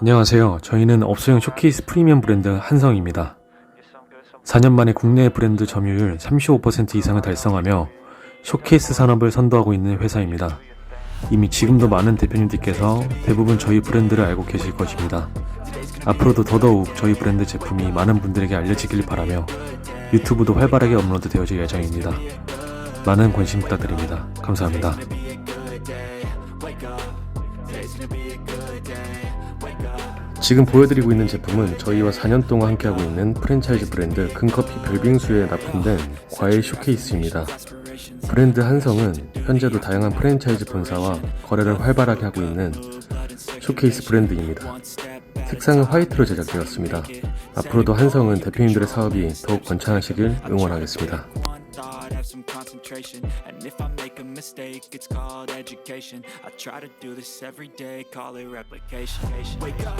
안녕하세요. 저희는 업소용 쇼케이스 프리미엄 브랜드 한성입니다. 4년 만에 국내 브랜드 점유율 35% 이상을 달성하며 쇼케이스 산업을 선도하고 있는 회사입니다. 이미 지금도 많은 대표님들께서 대부분 저희 브랜드를 알고 계실 것입니다. 앞으로도 더더욱 저희 브랜드 제품이 많은 분들에게 알려지길 바라며 유튜브도 활발하게 업로드 되어질 예정입니다. 많은 관심 부탁드립니다. 감사합니다. 지금 보여드리고 있는 제품은 저희와 4년 동안 함께하고 있는 프랜차이즈 브랜드 금커피 별빙수에 납품된 과일 쇼케이스입니다. 브랜드 한성은 현재도 다양한 프랜차이즈 본사와 거래를 활발하게 하고 있는 쇼케이스 브랜드입니다. 색상은 화이트로 제작되었습니다. 앞으로도 한성은 대표님들의 사업이 더욱 번창하시길 응원하겠습니다. Concentration. And if I make a mistake, it's called education. I try to do this every day, call it replication. Wake up,